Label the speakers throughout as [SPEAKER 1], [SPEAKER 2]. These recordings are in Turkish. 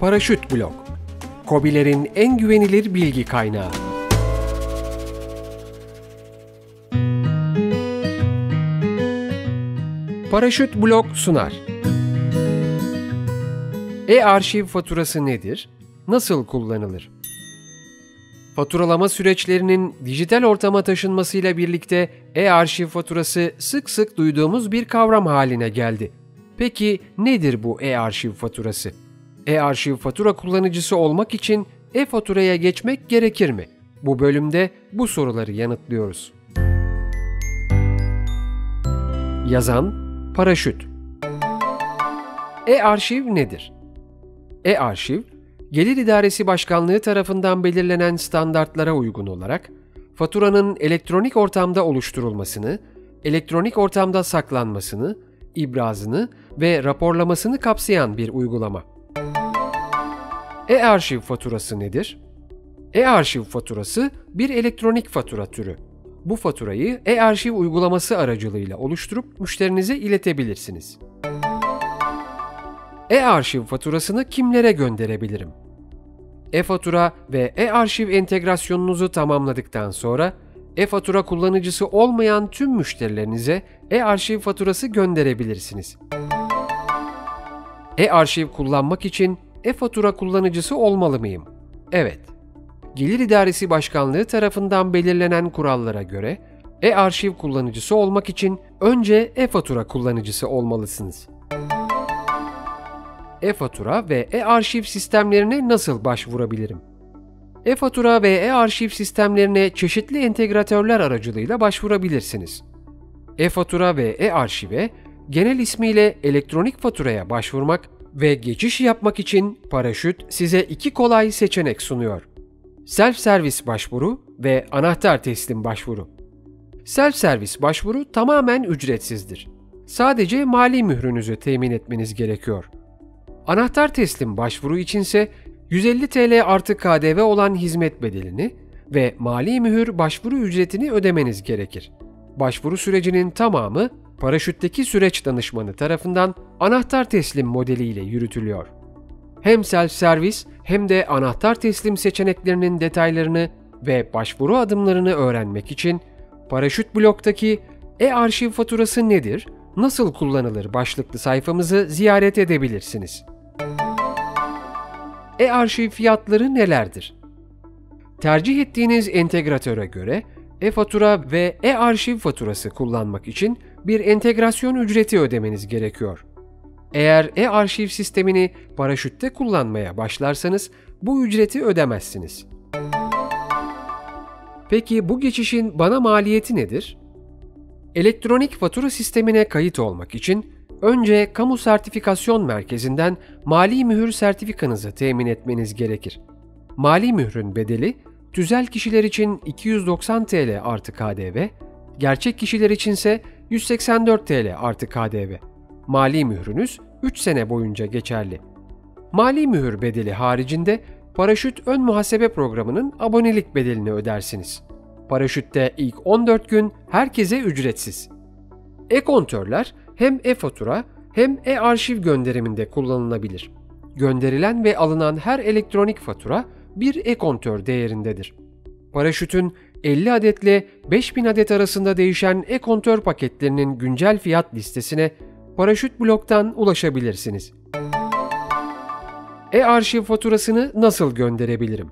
[SPEAKER 1] Paraşüt Blok Kobilerin en güvenilir bilgi kaynağı. Paraşüt Blok sunar. E-arşiv faturası nedir? Nasıl kullanılır? Faturalama süreçlerinin dijital ortama taşınmasıyla birlikte e-arşiv faturası sık sık duyduğumuz bir kavram haline geldi. Peki nedir bu e-arşiv faturası? E-arşiv fatura kullanıcısı olmak için e-faturaya geçmek gerekir mi? Bu bölümde bu soruları yanıtlıyoruz. Yazan Paraşüt E-arşiv nedir? E-arşiv, Gelir İdaresi Başkanlığı tarafından belirlenen standartlara uygun olarak faturanın elektronik ortamda oluşturulmasını, elektronik ortamda saklanmasını, ibrazını ve raporlamasını kapsayan bir uygulama. E-arşiv faturası nedir? E-arşiv faturası bir elektronik fatura türü. Bu faturayı e-arşiv uygulaması aracılığıyla oluşturup müşterinize iletebilirsiniz. E-arşiv faturasını kimlere gönderebilirim? E-fatura ve e-arşiv entegrasyonunuzu tamamladıktan sonra e-fatura kullanıcısı olmayan tüm müşterilerinize e-arşiv faturası gönderebilirsiniz. E-arşiv kullanmak için e-fatura kullanıcısı olmalı mıyım? Evet. Gelir İdaresi Başkanlığı tarafından belirlenen kurallara göre e-arşiv kullanıcısı olmak için önce e-fatura kullanıcısı olmalısınız. E-fatura ve e-arşiv sistemlerine nasıl başvurabilirim? E-fatura ve e-arşiv sistemlerine çeşitli entegratörler aracılığıyla başvurabilirsiniz. E-fatura ve e-arşive genel ismiyle elektronik faturaya başvurmak ve geçiş yapmak için Paraşüt size iki kolay seçenek sunuyor. Self-servis başvuru ve anahtar teslim başvuru. Self-servis başvuru tamamen ücretsizdir. Sadece mali mührünüzü temin etmeniz gerekiyor. Anahtar teslim başvuru içinse 150 TL artı KDV olan hizmet bedelini ve mali mühür başvuru ücretini ödemeniz gerekir. Başvuru sürecinin tamamı paraşütteki süreç danışmanı tarafından anahtar teslim modeliyle yürütülüyor. Hem self-servis hem de anahtar teslim seçeneklerinin detaylarını ve başvuru adımlarını öğrenmek için Paraşüt bloktaki e-arşiv faturası nedir, nasıl kullanılır başlıklı sayfamızı ziyaret edebilirsiniz. E-arşiv fiyatları nelerdir? Tercih ettiğiniz entegratöre göre e-fatura ve e-arşiv faturası kullanmak için bir entegrasyon ücreti ödemeniz gerekiyor. Eğer e-arşiv sistemini paraşütte kullanmaya başlarsanız bu ücreti ödemezsiniz. Peki bu geçişin bana maliyeti nedir? Elektronik fatura sistemine kayıt olmak için önce Kamu Sertifikasyon Merkezi'nden mali mühür sertifikanızı temin etmeniz gerekir. Mali mührün bedeli tüzel kişiler için 290 TL artı KDV, gerçek kişiler içinse 184 TL artı KDV. Mali mührünüz 3 sene boyunca geçerli. Mali mühür bedeli haricinde paraşüt ön muhasebe programının abonelik bedelini ödersiniz. Paraşütte ilk 14 gün herkese ücretsiz. E-kontörler hem e-fatura hem e-arşiv gönderiminde kullanılabilir. Gönderilen ve alınan her elektronik fatura bir e-kontör değerindedir. Paraşütün 50 adetle 5000 adet arasında değişen e-kontör paketlerinin güncel fiyat listesine Paraşüt bloktan ulaşabilirsiniz. E-arşiv faturasını nasıl gönderebilirim?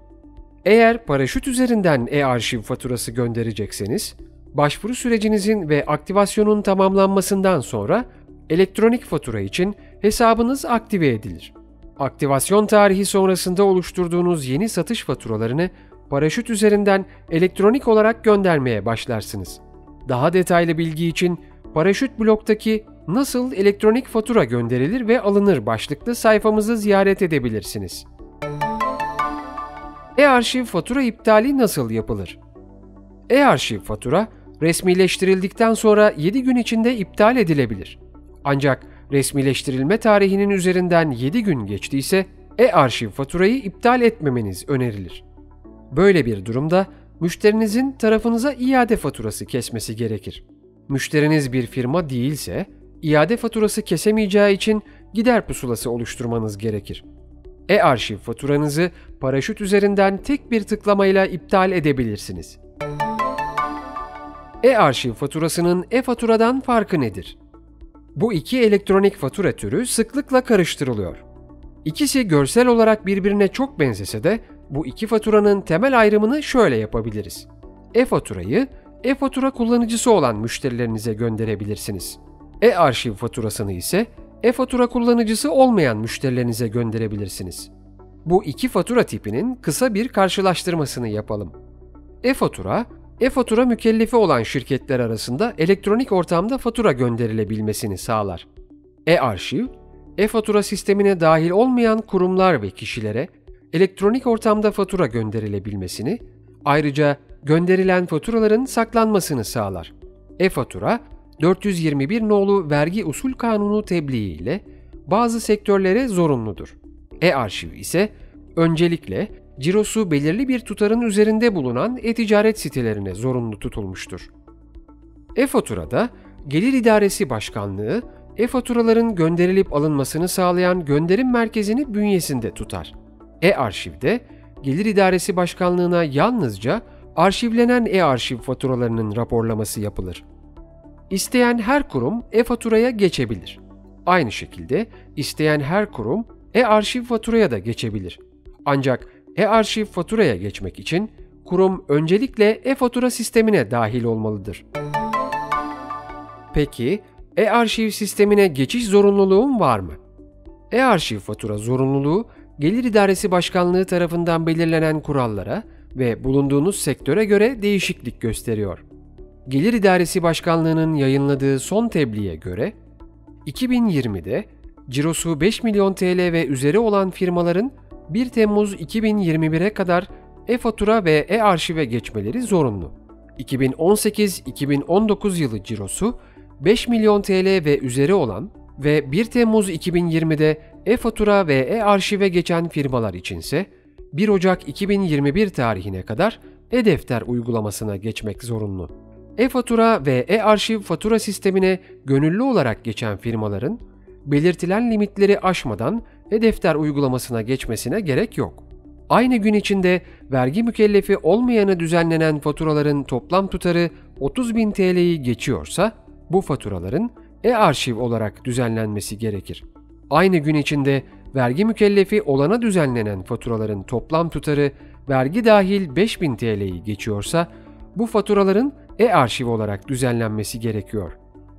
[SPEAKER 1] Eğer paraşüt üzerinden e-arşiv faturası gönderecekseniz, başvuru sürecinizin ve aktivasyonun tamamlanmasından sonra elektronik fatura için hesabınız aktive edilir. Aktivasyon tarihi sonrasında oluşturduğunuz yeni satış faturalarını paraşüt üzerinden elektronik olarak göndermeye başlarsınız. Daha detaylı bilgi için paraşüt bloktaki Nasıl elektronik fatura gönderilir ve alınır başlıklı sayfamızı ziyaret edebilirsiniz. E-arşiv fatura iptali nasıl yapılır? E-arşiv fatura resmileştirildikten sonra 7 gün içinde iptal edilebilir. Ancak resmileştirilme tarihinin üzerinden 7 gün geçtiyse e-arşiv faturayı iptal etmemeniz önerilir. Böyle bir durumda müşterinizin tarafınıza iade faturası kesmesi gerekir. Müşteriniz bir firma değilse iade faturası kesemeyeceği için gider pusulası oluşturmanız gerekir. E-arşiv faturanızı paraşüt üzerinden tek bir tıklamayla iptal edebilirsiniz. E-arşiv faturasının e-faturadan farkı nedir? Bu iki elektronik fatura türü sıklıkla karıştırılıyor. İkisi görsel olarak birbirine çok benzese de bu iki faturanın temel ayrımını şöyle yapabiliriz. E-faturayı e-fatura kullanıcısı olan müşterilerinize gönderebilirsiniz. E-arşiv faturasını ise e-fatura kullanıcısı olmayan müşterilerinize gönderebilirsiniz. Bu iki fatura tipinin kısa bir karşılaştırmasını yapalım. E-fatura, e-fatura mükellefi olan şirketler arasında elektronik ortamda fatura gönderilebilmesini sağlar. E-arşiv, e-fatura sistemine dahil olmayan kurumlar ve kişilere elektronik ortamda fatura gönderilebilmesini, ayrıca gönderilen faturaların saklanmasını sağlar. E-fatura, 421 nolu Vergi Usul Kanunu tebliği ile bazı sektörlere zorunludur. E-arşiv ise öncelikle cirosu belirli bir tutarın üzerinde bulunan e-ticaret sitelerine zorunlu tutulmuştur. E-faturada Gelir İdaresi Başkanlığı, e-faturaların gönderilip alınmasını sağlayan gönderim merkezini bünyesinde tutar. E-arşivde Gelir İdaresi Başkanlığı'na yalnızca arşivlenen e-arşiv faturalarının raporlaması yapılır. İsteyen her kurum e-faturaya geçebilir. Aynı şekilde isteyen her kurum e-arşiv faturaya da geçebilir. Ancak e-arşiv faturaya geçmek için kurum öncelikle e-fatura sistemine dahil olmalıdır. Peki, e-arşiv sistemine geçiş zorunluluğum var mı? E-arşiv fatura zorunluluğu, Gelir İdaresi Başkanlığı tarafından belirlenen kurallara ve bulunduğunuz sektöre göre değişiklik gösteriyor. Gelir İdaresi Başkanlığı'nın yayınladığı son tebliğe göre, 2020'de cirosu 5 milyon TL ve üzeri olan firmaların 1 Temmuz 2021'e kadar e-fatura ve e-arşive geçmeleri zorunlu. 2018-2019 yılı cirosu 5 milyon TL ve üzeri olan ve 1 Temmuz 2020'de e-fatura ve e-arşive geçen firmalar içinse 1 Ocak 2021 tarihine kadar e-defter uygulamasına geçmek zorunlu. E-fatura ve e-arşiv fatura sistemine gönüllü olarak geçen firmaların belirtilen limitleri aşmadan e-defter uygulamasına geçmesine gerek yok. Aynı gün içinde vergi mükellefi olmayanı düzenlenen faturaların toplam tutarı 30.000 TL'yi geçiyorsa bu faturaların e-arşiv olarak düzenlenmesi gerekir. Aynı gün içinde vergi mükellefi olana düzenlenen faturaların toplam tutarı vergi dahil 5000 TL'yi geçiyorsa bu faturaların e-arşiv olarak düzenlenmesi gerekiyor.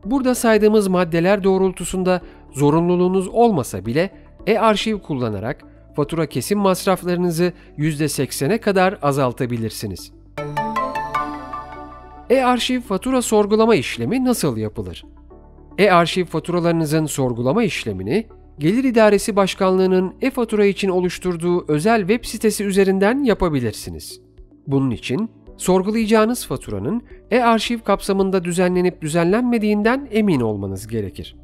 [SPEAKER 1] Burada saydığımız maddeler doğrultusunda zorunluluğunuz olmasa bile e-arşiv kullanarak fatura kesim masraflarınızı %80'e kadar azaltabilirsiniz. E-arşiv fatura sorgulama işlemi nasıl yapılır? E-arşiv faturalarınızın sorgulama işlemini Gelir İdaresi Başkanlığı'nın e-fatura için oluşturduğu özel web sitesi üzerinden yapabilirsiniz. Bunun için sorgulayacağınız faturanın e-arşiv kapsamında düzenlenip düzenlenmediğinden emin olmanız gerekir.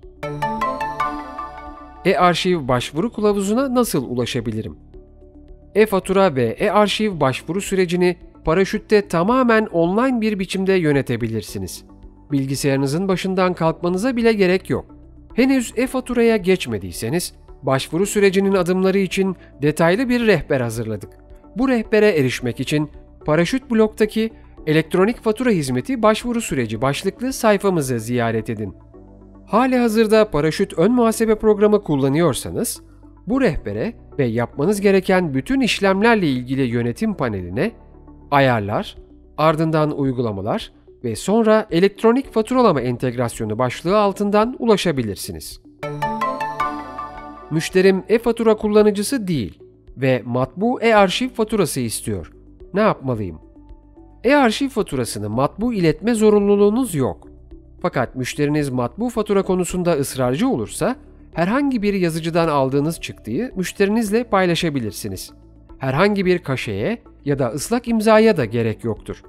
[SPEAKER 1] E-arşiv başvuru kılavuzuna nasıl ulaşabilirim? E-fatura ve e-arşiv başvuru sürecini paraşütte tamamen online bir biçimde yönetebilirsiniz. Bilgisayarınızın başından kalkmanıza bile gerek yok. Henüz e-faturaya geçmediyseniz, başvuru sürecinin adımları için detaylı bir rehber hazırladık. Bu rehbere erişmek için Paraşüt Blog'daki Elektronik Fatura Hizmeti Başvuru Süreci başlıklı sayfamızı ziyaret edin. Hali hazırda Paraşüt Ön Muhasebe Programı kullanıyorsanız, bu rehbere ve yapmanız gereken bütün işlemlerle ilgili yönetim paneline ayarlar, ardından uygulamalar ve sonra elektronik faturalama entegrasyonu başlığı altından ulaşabilirsiniz. Müşterim e-fatura kullanıcısı değil ve matbu e-arşiv faturası istiyor. Ne yapmalıyım? E-arşiv faturasını matbu iletme zorunluluğunuz yok. Fakat müşteriniz matbu fatura konusunda ısrarcı olursa herhangi bir yazıcıdan aldığınız çıktıyı müşterinizle paylaşabilirsiniz. Herhangi bir kaşeye ya da ıslak imzaya da gerek yoktur.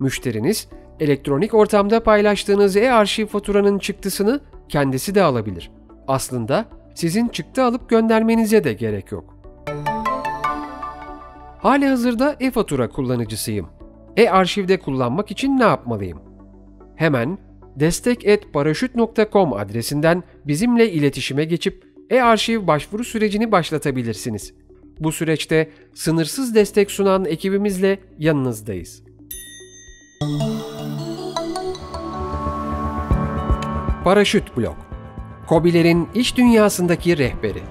[SPEAKER 1] Müşteriniz elektronik ortamda paylaştığınız e-arşiv faturanın çıktısını kendisi de alabilir. Aslında sizin çıktı alıp göndermenize de gerek yok. Hali hazırda e-fatura kullanıcısıyım. E-arşivde kullanmak için ne yapmalıyım? Hemen destek.paraşüt.com adresinden bizimle iletişime geçip e-arşiv başvuru sürecini başlatabilirsiniz. Bu süreçte sınırsız destek sunan ekibimizle yanınızdayız. Paraşüt Blok. Kobilerin iş dünyasındaki rehberi